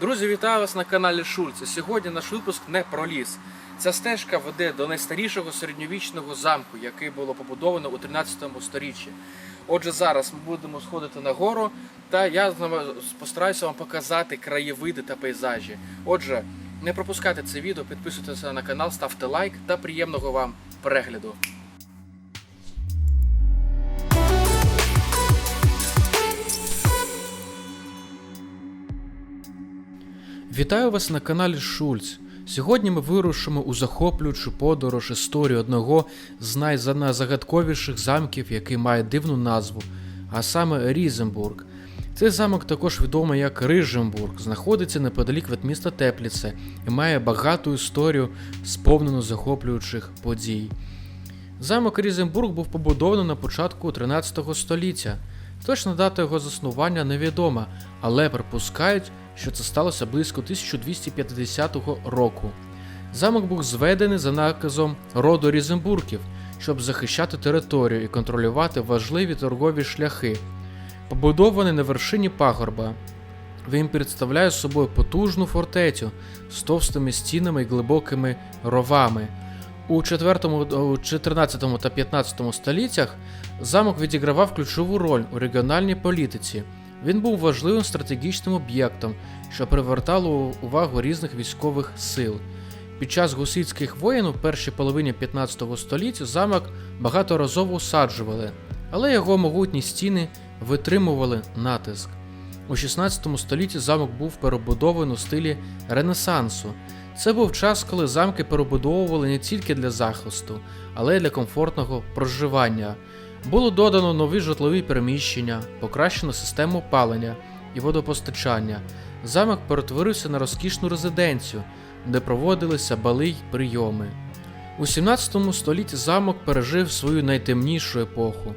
Друзі, вітаю вас на каналі Шульце. Сьогодні наш випуск не про ліс. Ця стежка веде до найстарішого середньовічного замку, який було побудовано у 13 сторіччі. Отже, зараз ми будемо сходити на гору, та я постараюся вам показати краєвиди та пейзажі. Отже, не пропускайте це відео, підписуйтесь на канал, ставте лайк та приємного вам перегляду. Вітаю вас на каналі Шульц. Сьогодні ми вирушимо у захоплюючу подорож історію одного з найзагадковіших замків, який має дивну назву, а саме Різенбург. Цей замок також відомий як Риженбург, знаходиться неподалік від міста Тепліце і має багату історію, сповнену захоплюючих подій. Замок Різенбург був побудований на початку 13 століття. Точна дата його заснування невідома, але припускають, що це сталося близько 1250 року. Замок був зведений за наказом роду Різенбургів, щоб захищати територію і контролювати важливі торгові шляхи. Побудований на вершині пагорба. Він представляє собою потужну фортецю з товстими стінами і глибокими ровами. У 4, у 14 та 15 століттях замок відігравав ключову роль у регіональній політиці. Він був важливим стратегічним об'єктом, що привертало увагу різних військових сил. Під час гусицьких воєн у першій половині 15 століття замок багаторазово усаджували, але його могутні стіни витримували натиск. У 16 столітті замок був перебудований у стилі Ренесансу. Це був час, коли замки перебудовували не тільки для захисту, але й для комфортного проживання. Було додано нові житлові приміщення, покращено систему опалення і водопостачання. Замок перетворився на розкішну резиденцію, де проводилися бали й прийоми. У 17 столітті замок пережив свою найтемнішу епоху.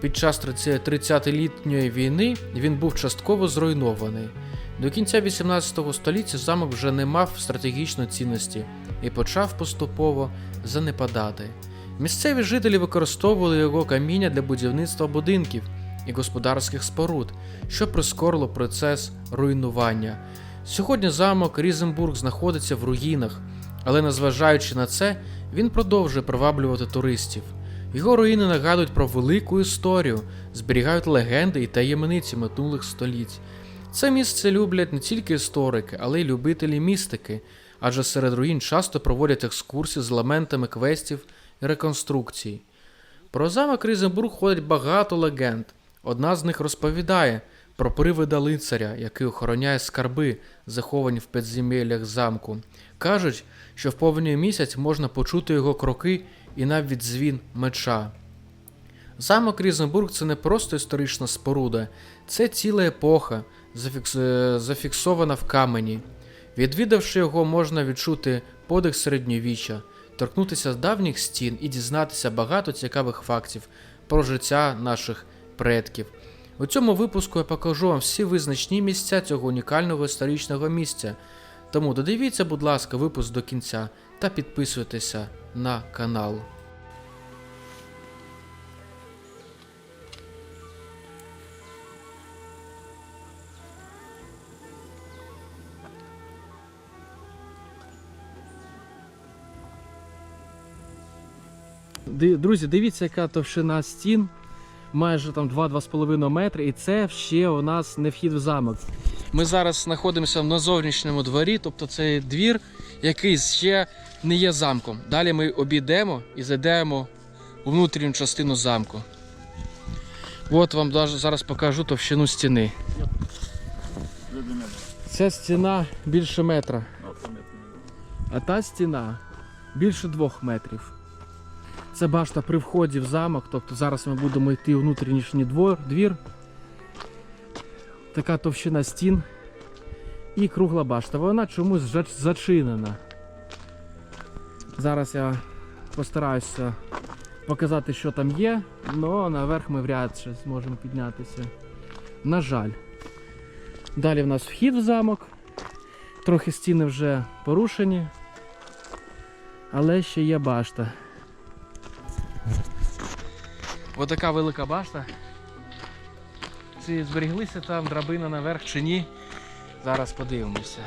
Під час 30-літньої війни він був частково зруйнований. До кінця 18 століття замок вже не мав стратегічної цінності і почав поступово занепадати. Місцеві жителі використовували його каміння для будівництва будинків і господарських споруд, що прискорило процес руйнування. Сьогодні замок Різенбург знаходиться в руїнах, але незважаючи на це, він продовжує приваблювати туристів. Його руїни нагадують про велику історію, зберігають легенди і таємниці минулих століть. Це місце люблять не тільки історики, але й любителі містики, адже серед руїн часто проводять екскурсії з елементами квестів і реконструкцій. Про замок Різенбург ходить багато легенд. Одна з них розповідає про привида лицаря, який охороняє скарби, заховані в підземеллях замку. Кажуть, що в повний місяць можна почути його кроки і навіть дзвін меча. Замок Різенбург це не просто історична споруда, це ціла епоха, зафікс... е, зафіксована в камені. Відвідавши його, можна відчути подих середньовіччя, торкнутися давніх стін і дізнатися багато цікавих фактів про життя наших предків. У цьому випуску я покажу вам всі визначні місця цього унікального історичного місця. Тому додивіться, будь ласка, випуск до кінця та підписуйтеся на канал. Друзі, дивіться, яка товщина стін. Майже там 2-2,5 метри, і це ще у нас не вхід в замок. Ми зараз знаходимося на зовнішньому дворі, тобто це двір, який ще не є замком. Далі ми обійдемо і зайдемо у внутрішню частину замку. От вам зараз покажу товщину стіни. Ця стіна більше метра, а та стіна більше двох метрів. Це башта при вході в замок, тобто зараз ми будемо йти у внутрішній двор, двір. Така товщина стін і кругла башта. Вона чомусь зачинена. Зараз я постараюся показати, що там є, але наверх ми вряд чи зможемо піднятися. На жаль. Далі в нас вхід в замок. Трохи стіни вже порушені, але ще є башта. Ось така велика башта. Чи зберіглися там драбина наверх чи ні? Зараз подивимося.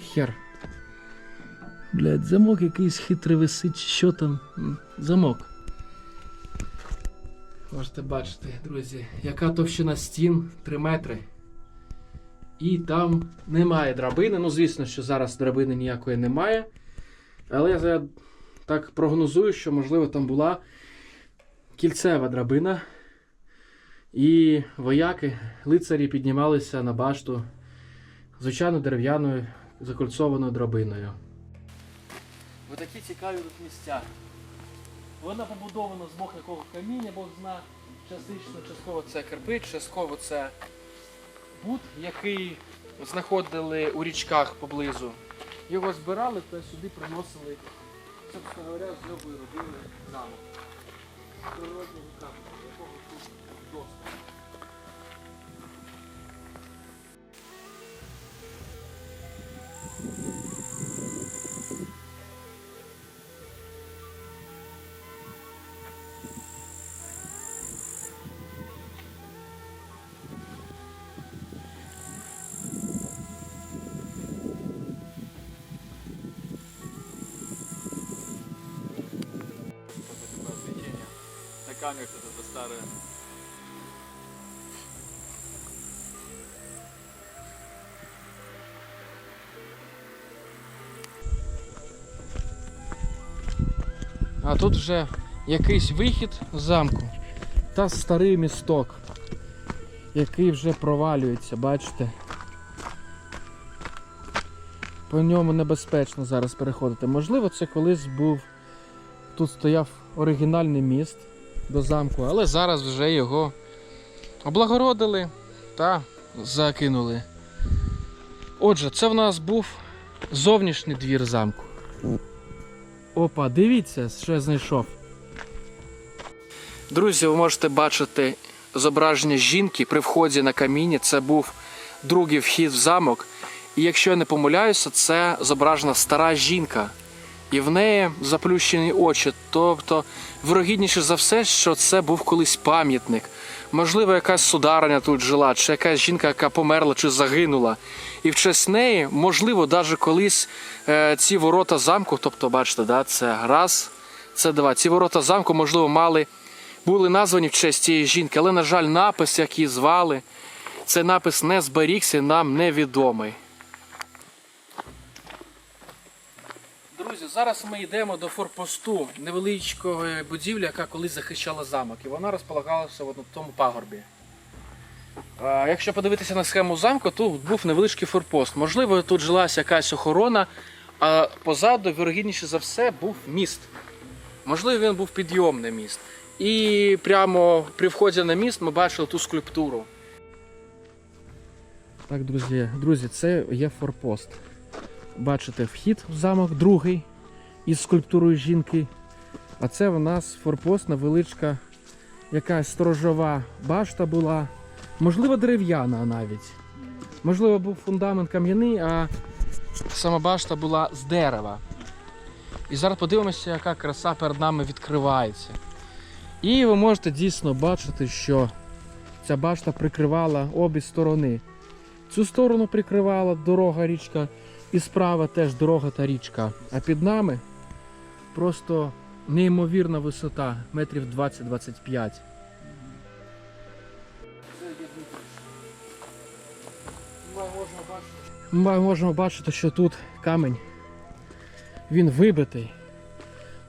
Хер. Блять, замок якийсь хитрий висить, що там? Замок. Можете бачити, друзі, яка товщина стін 3 метри. І там немає драбини. Ну, звісно, що зараз драбини ніякої немає. Але я так прогнозую, що, можливо, там була кільцева драбина. І вояки, лицарі піднімалися на башту звичайно дерев'яною закольцованою драбиною. Ось такі цікаві тут місця. Вона побудована з бог якого каміння, Бог зна. Частично, частково це кирпич, частково це бут, який знаходили у річках поблизу. Його збирали та сюди приносили, собственно говоря, з нього робили замок. Природного каменю, якого тут досить. такое На камерах это старое. А тут вже якийсь вихід з замку та старий місток, який вже провалюється, бачите? По ньому небезпечно зараз переходити. Можливо, це колись був. Тут стояв оригінальний міст до замку, але зараз вже його облагородили та закинули. Отже, це в нас був зовнішній двір замку. Опа, дивіться, що я знайшов. Друзі, ви можете бачити зображення жінки при вході на каміння. Це був другий вхід в замок. І якщо я не помиляюся, це зображена стара жінка. І в неї заплющені очі. Тобто, вирогідніше за все, що це був колись пам'ятник. Можливо, якась судариня тут жила, чи якась жінка, яка померла чи загинула. І в честь неї, можливо, навіть колись е, ці ворота замку, тобто, бачите, да, це раз, це два. Ці ворота замку, можливо, мали, були названі в честь цієї жінки, але, на жаль, напис, який звали, цей напис не зберігся, нам невідомий. Друзі, зараз ми йдемо до форпосту невеличкої будівлі, яка колись захищала замок, і вона розполагалася на тому пагорбі. Якщо подивитися на схему замку, тут був невеличкий форпост. Можливо, тут жилася якась охорона, а позаду, вірогідніше за все, був міст. Можливо, він був підйомний міст. І прямо при вході на міст ми бачили ту скульптуру. Так, друзі, друзі, це є форпост. Бачите, вхід в замок другий із скульптурою жінки. А це в нас форпост невеличка, якась сторожова башта була. Можливо, дерев'яна навіть. Можливо, був фундамент кам'яний, а сама башта була з дерева. І зараз подивимося, яка краса перед нами відкривається. І ви можете дійсно бачити, що ця башта прикривала обі сторони. Цю сторону прикривала дорога річка, і справа теж дорога та річка. А під нами просто неймовірна висота, метрів 20-25. Ми можемо бачити, що тут камінь, він вибитий.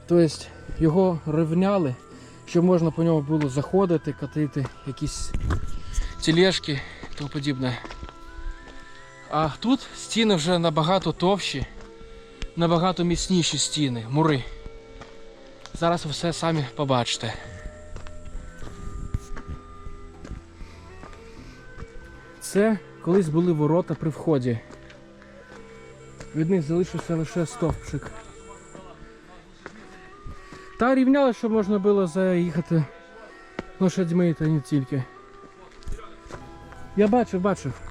Тобто його рівняли, щоб можна по ньому було заходити, катити якісь тележки і тому подібне. А тут стіни вже набагато товщі, набагато міцніші стіни, мури. Зараз ви все самі побачите. Це колись були ворота при вході. Від них залишився лише стовпчик. Та рівняли, щоб можна було заїхати лошадьми та не тільки. Я бачив, бачив.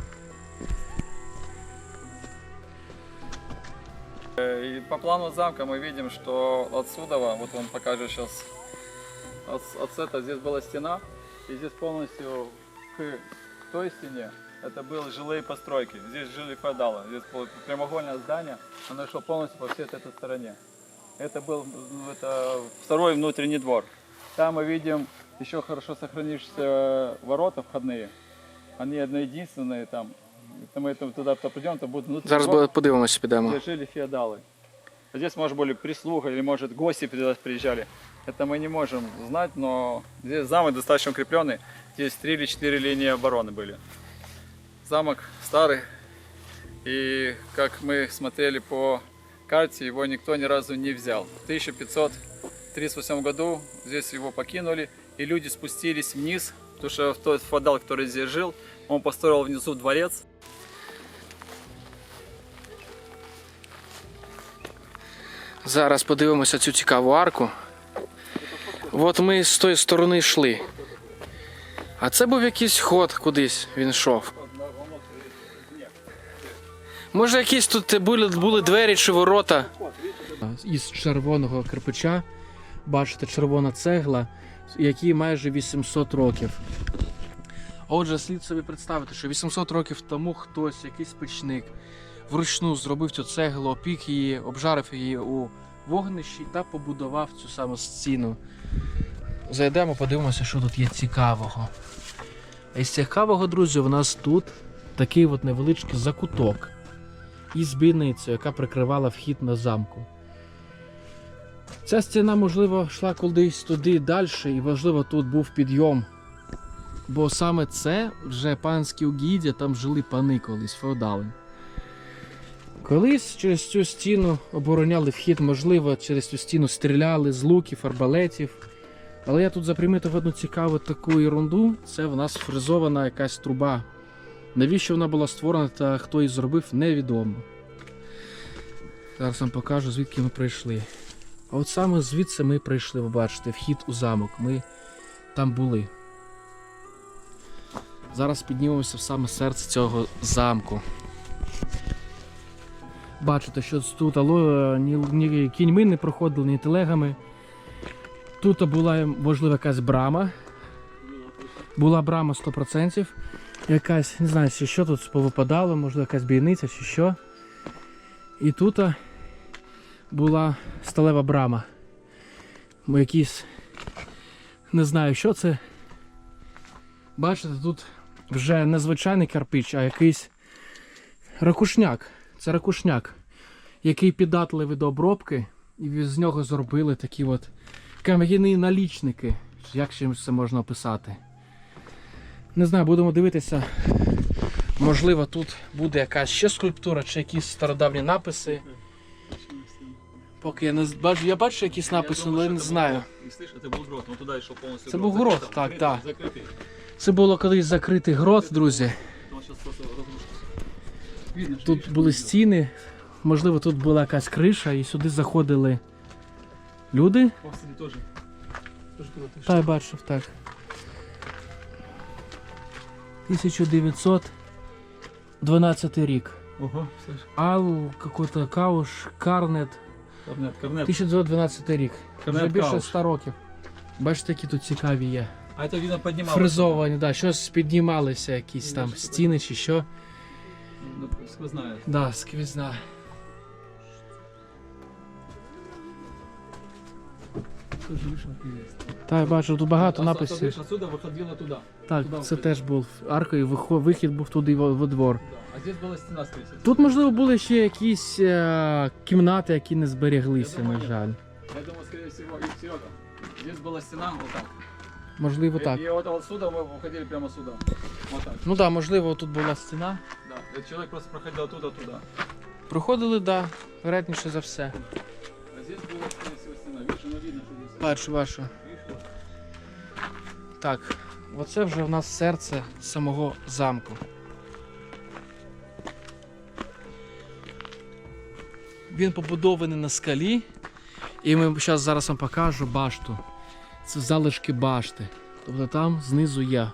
Плану замка мы видим, что отсюда, вот он покажет сейчас, от, от этого здесь была стена, И здесь полностью к, той стене это были жилые постройки. Здесь жили феодалы. Здесь было прямоугольное здание, оно шло полностью по всей этой стороне. Это был ну, это второй внутренний двор. Там мы видим еще хорошо сохранившиеся ворота входные. Они одно единственные там. Если мы туда придем, то будет внутренний Зараз двор, подивимося, підемо. где жили феодалы. Здесь, может, были прислуга или, может, гости при- приезжали. Это мы не можем знать, но здесь замок достаточно укрепленный. Здесь три или четыре линии обороны были. Замок старый. И как мы смотрели по карте, его никто ни разу не взял. В 1538 году здесь его покинули, и люди спустились вниз, потому что тот феодал, который здесь жил, он построил внизу дворец. Зараз подивимося цю цікаву арку. От ми з тої сторони йшли. А це був якийсь ход кудись він йшов. Може, якісь тут були, були двері чи ворота. Із червоного кирпича, бачите, червона цегла, якій майже 800 років. Отже, слід собі представити, що 800 років тому хтось, якийсь печник, вручну зробив цю цеглу, опік її, обжарив її у вогнищі та побудував цю саму стіну. Зайдемо, подивимося, що тут є цікавого. А Із цікавого, друзі, у нас тут такий от невеличкий закуток із бійницею, яка прикривала вхід на замку. Ця стіна, можливо, йшла кудись туди далі, і можливо тут був підйом. Бо саме це вже панські угіддя, там жили пани колись, феодали. Колись через цю стіну обороняли вхід, можливо, через цю стіну стріляли з луків, арбалетів. Але я тут запримітив одну цікаву таку ерунду. Це в нас фризована якась труба. Навіщо вона була створена та хто її зробив, невідомо. Зараз вам покажу, звідки ми прийшли. А от саме звідси ми прийшли, ви бачите, вхід у замок. Ми там були. Зараз піднімемося в саме серце цього замку. Бачите, що тут алло, ні, ні кіньми не проходили, ні телегами. Тут була, можливо, якась брама. Була брама 100%. Якась, не знаю, що тут повипадало, можливо, якась бійниця чи що. І тут була сталева брама. Бо якийсь, не знаю, що це. Бачите, тут вже не звичайний кирпич, а якийсь ракушняк. Це ракушняк, який піддатливий до обробки, і з нього зробили такі от кам'яні налічники. Як ще це можна описати? Не знаю, будемо дивитися. Можливо, тут буде якась ще скульптура чи якісь стародавні написи. Поки я не з- бачу, я бачу якісь написи, але не знаю. Не слышь, это был грот, он туда шел полностью. Это был грот, так, закрытый, да. Закрытый. Це було колись закритий грот, друзі. Тут були стіни, можливо, тут була якась криша, і сюди заходили люди. Та я бачив так. 1912 рік. Ого, слышь. Ал, какой-то кауш, карнет. Корнет, корнет. 1912 рік. Вже Корнет більше Кауш. 100 років. Бачите, які тут цікаві є. А это видно поднималось. Фризовані, да, щось піднімалися, якісь там стіни чи що. Ну, Сквозная. Да, сквізна. Тоже вышел пиздец. Та я бачу, тут багато А, написів. смотришь, Отсюда выходило туда. Так, туди це входить. теж був арка, і вихо- вихід був туди во, во двор. Да. А здесь была стена, скорее всего. Тут, можливо, були ще якісь е, кімнати, які не зберіглися, Я на думаю, жаль. Я думаю, скорее всего, и Серега. Здесь была стена вот так. Можливо, И- так. И, вот отсюда мы выходили прямо сюда. Вот так. Ну так, да, можливо, тут була стіна. Да. И человек просто проходил оттуда туда. Проходили, да, вероятніше за все. А здесь была, скорее всего, стена. Видишь, оно видно, что здесь. Бачу, бачу. Видишь, вот. Так, оце вже в нас серце самого замку. Він побудований на скалі. І ми зараз, зараз вам покажу башту. Це залишки башти. Тобто там знизу є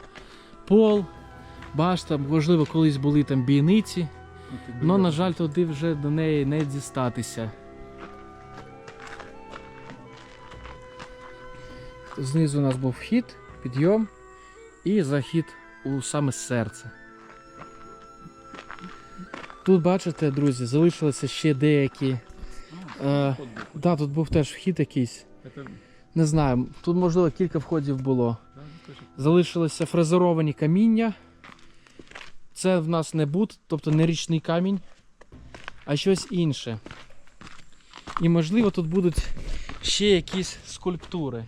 пол, башта, можливо, колись були там бійниці, але, на жаль, туди вже до неї не дістатися. Знизу у нас був вхід, підйом. і захід у саме серце. Тут, бачите, друзі, залишилися ще деякі. Е, да, тут був теж вхід якийсь. Не знаю, тут можливо кілька входів було. Залишилися фрезеровані каміння. Це в нас не бут, тобто не річний камінь, а щось інше. І можливо тут будуть ще якісь скульптури.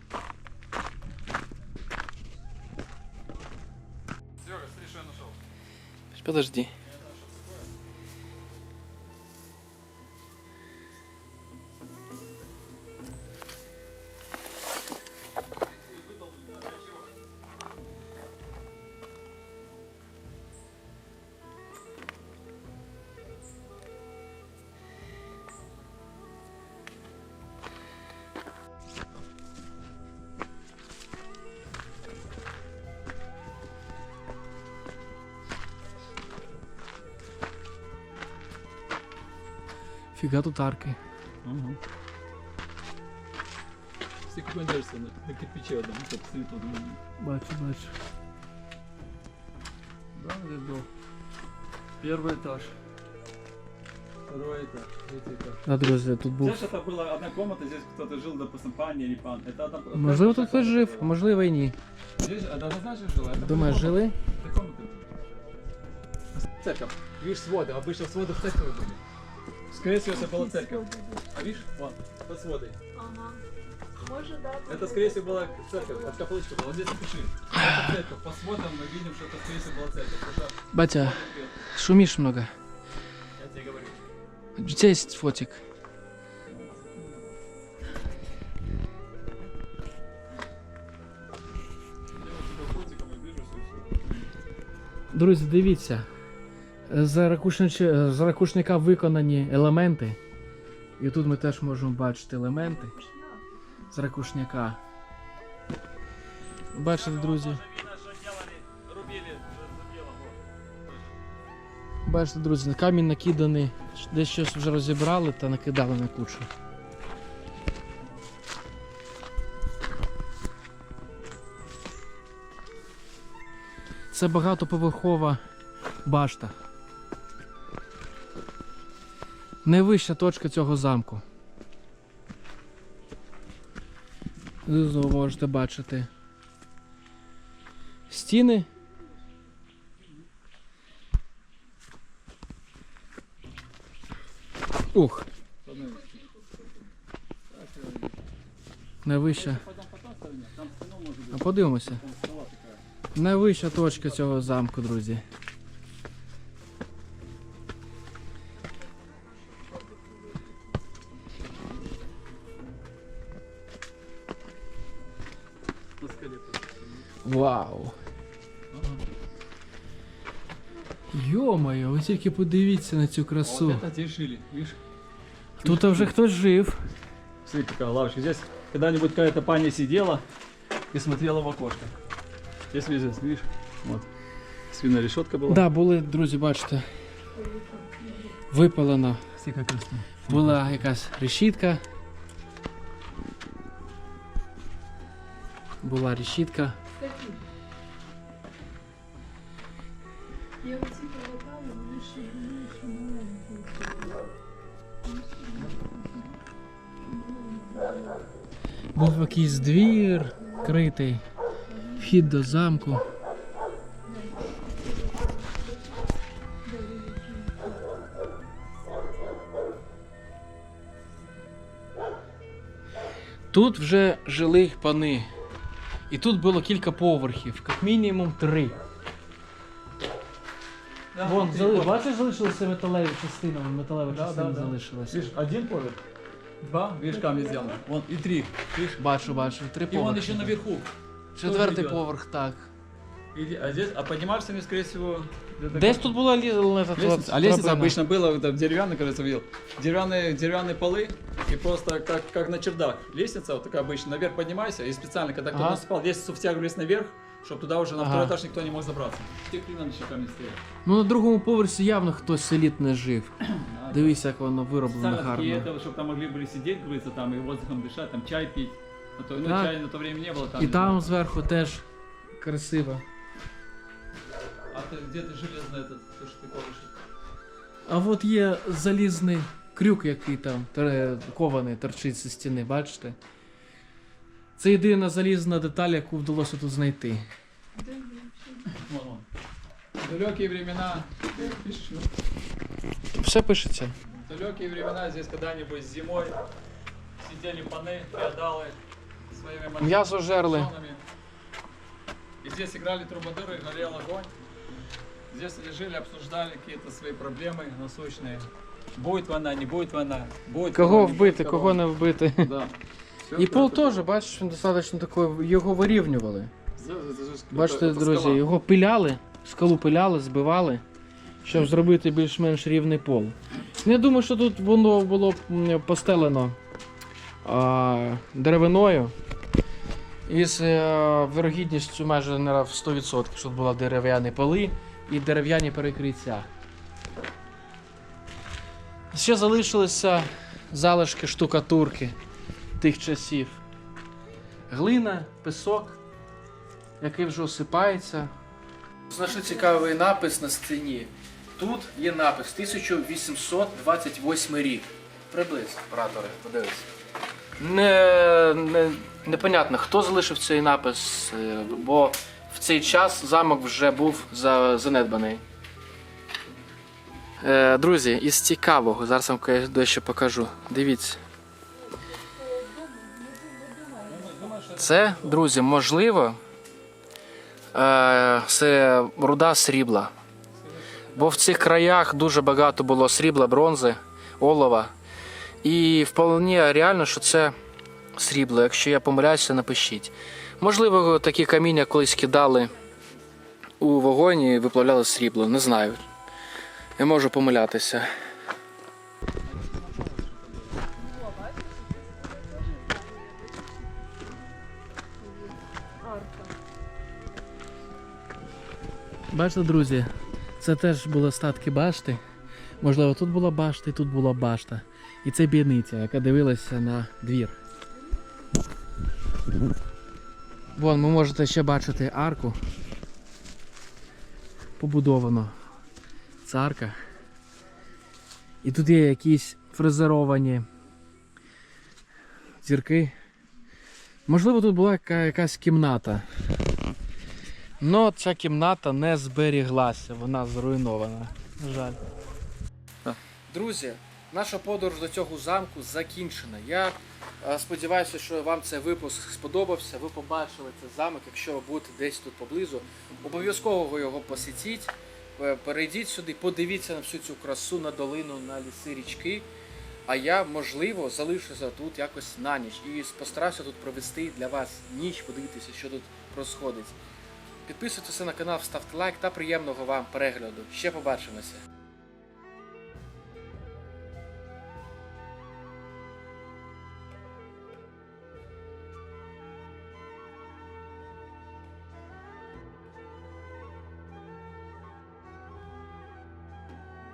Серега, смотри, что я нашел. Подожди. Фіга тут арки. Угу. Все как он держится на, на кирпиче одном, как стоит вот. Бачу, бачу. Да, здесь был. Первый этаж. Второй этаж, третий этаж. Да, друзі, тут був. Знаешь, это была одна комната, здесь кто-то жил, допустим, пан или пан. Это одна Можливо, тут хтось жив, а можливо і ні. Здесь это однозначно жила. Это Думаєш, была жили? комната. Это комната. Церковь. Видишь, своды. Обычно своды в церкви были. Скорее всего, это была церковь. А видишь, вон, под сводой. Ага. Може, да. Это, скорее всего, была церковь. Вот каплычка была. Вот здесь напиши. Это церковь. По сводам мы видим, что это, скорее всего, была церковь. Батя, шумиш много. я тебе говорю. У тебя есть фотик. Друзі, дивіться. З, ракушнич... з ракушника виконані елементи. І тут ми теж можемо бачити елементи з ракушняка. Бачите, друзі. Бачите, друзі, камінь накиданий, десь щось вже розібрали та накидали на кучу. Це багатоповерхова башта. Найвища точка цього замку. Знизу ви можете бачити стіни. Ух, найвища. А подивимося. Найвища точка цього замку, друзі. Тільки подивіться на цю красу. Вот это здесь жили, видишь? Тут вже хтось жив. Смотри, какая лавочка. Здесь когда-нибудь какая-то паня сидела и смотрела в окошко. Здесь, видишь, видишь? Вот. Свиная решетка была. Да, були, друзі, бачите. Випалена. Все как раз там. Була якась решітка. Була решітка. Я оці Був якийсь двір критий. Вхід до замку. Тут вже жили пани. І тут було кілька поверхів, як мінімум три. Вон, зали... бачиш, залишилися металеві частини, вон металева Да, частина да, да. залишилася. Один поверх, два, видишь, камни сделаны. Вон, и три, видишь? Бачу, бачу, три И вон поверхи. еще наверху. Четвертий идет. поверх, так. И- а здесь, а поднимаешься они, скорее всего, где-то Десь тут була лі... ле- Лестница. А лестница обычно была так, деревянная, кажется, видел. Деревянные, деревянные полы и просто как, как на чердак. Лестница вот такая обычно. Наверх поднимайся и специально, когда кто-то Ага. насыпал, лестницу втягивались наверх, чтобы туда уже на Ага. второй этаж никто не мог забраться. Те клина еще камни стоят. Ну на другому поверсі явно хтось селіт не жив. Да, Дивись, як воно вироблено Специально такие гарно. это, чтобы там могли были сидеть, говорится, там и воздухом дышать, там чай пить. А то, ну, Так. чая на то время не было там. І не там знаю. зверху теж красиво. где-то железный этот, то, что ты колышешь. А от є залізний крюк, який там тер- кований торчить зі стіни, бачите? Це єдина залізна деталь, яку вдалося тут знайти. Де ви взагалі? Вон он. В далекие времена, Ты пишешь, ну? Все пишеться. В далекие времена здесь когда-нибудь зимой сидели паны, феодалы своими М'ясо жерли. машинами. И здесь играли трубадуры, горел огонь. Здесь они жили, обсуждали какие-то свои проблемы насущные. Будет война, не будет война. Будет Кого корона, не вбити, будет кого корона. не вбити. Да. Всё І это- пол это теж, было. бачиш, він достатньо такий, його вирівнювали. Да, это же- Бачите, это- это друзі, скала. його пиляли, скалу пиляли, збивали, щоб зробити більш-менш рівний пол. Не думаю, що тут воно було м, постелено а, деревиною. Із е, вирогідністю майже на в 100%, що тут були дерев'яні поли і дерев'яні перекриття. Ще залишилися залишки штукатурки тих часів. Глина, пісок який вже осипається. Знайшли цікавий напис на стіні. Тут є напис 1828 рік. Приблизно, оператори, подивись. Не, не, непонятно, хто залишив цей напис, е, бо в цей час замок вже був за, занедбаний. Е, друзі, із цікавого, зараз вам дещо покажу. Дивіться. Це, друзі, можливо, е, це руда срібла. Бо в цих краях дуже багато було срібла, бронзи, олова. І вполне реально, що це срібло. Якщо я помиляюся, напишіть. Можливо, такі каміння колись кидали у вогонь і виплавляли срібло. Не знаю. Я можу помилятися. Бачите, друзі, це теж були остатки башти. Можливо, тут була башта і тут була башта. І це бійниця, яка дивилася на двір. Вон, ви можете ще бачити арку. Побудовано. Це арка. І тут є якісь фрезеровані зірки. Можливо, тут була яка- якась кімната. Но ця кімната не зберіглася, вона зруйнована. На жаль. Друзі, наша подорож до цього замку закінчена. Я е, сподіваюся, що вам цей випуск сподобався. Ви побачили цей замок. Якщо ви будете десь тут поблизу, обов'язково його посітіть. Е, Перейдіть сюди, подивіться на всю цю красу, на долину, на ліси, річки. А я, можливо, залишуся тут якось на ніч і постараюся тут провести для вас ніч, подивитися, що тут происходить. Підписуйтеся на канал, ставте лайк та приємного вам перегляду. Ще побачимося.